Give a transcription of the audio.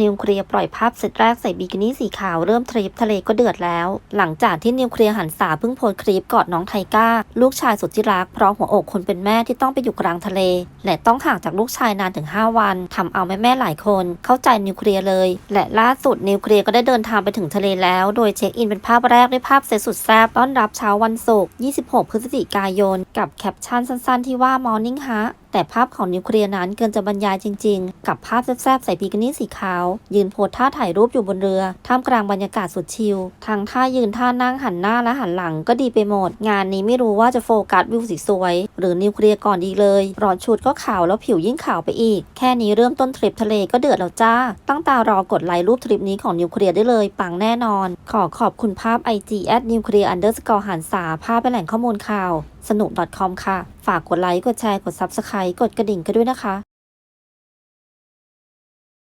นิวเคลียร์ปล่อยภาพเซตแรกใส่บิกินี่สีขาวเริ่มทริปทะเลก็เดือดแล้ว หลังจากที่นิวเคลียร์หันษาเพิ่งโพสคลิปกอดน้องไทก้า ลูกชายสุดที่รักพราะหัวอกคนเป็นแม่ที่ต้องไปอยู่กลางทะเล และต้องห่างจากลูกชายนานถึง 5 วันทำเอาแม่แม่หลายคน เข้าใจนิวเคลียร์เลย และล่าสุดนิวเคลียร์ก็ได้เดินทางไปถึงทะเลแล้ว โดยเช็คอินเป็นภาพแรกด้วยภาพเซตสุดแซ่บต้อนรับเช้าวันศุกร์ 26 พฤศจิกายน กับแคปชั่นสั้น ๆ ที่ว่า morning ฮะ แต่ภาพของนิวเคลียร์นั้นเกินจะบรรยายจริง ๆ กับภาพแซบๆใส่บิกินี่สีขาว ยืนโพสท่าถ่ายรูปอยู่บนเรือ ท่ามกลางบรรยากาศสุดชิลทั้งท่ายืนท่านั่งหันหน้าและหันหลังก็ดีไปหมด งานนี้ไม่รู้ว่าจะโฟกัสวิวสีสวย หรือนิวเคลียร์ก่อนดีเลย รอนชุดก็ขาวแล้วผิวยิ่งขาวไปอีก แค่นี้เริ่มต้นทริปทะเลก็เดือดแล้วจ้า ตั้งตารอกดไลค์รูปทริปนี้ของนิวเคลียร์ได้เลยปังแน่นอน ขอขอบคุณภาพ IG at nuclear underscore หันษาภาพเป็นแหล่งข้อมูลข่าว สนุก .com ค่ะ ฝากกดไลค์ กดแชร์ กด Subscribe กดกระดิ่งกันด้วยนะคะ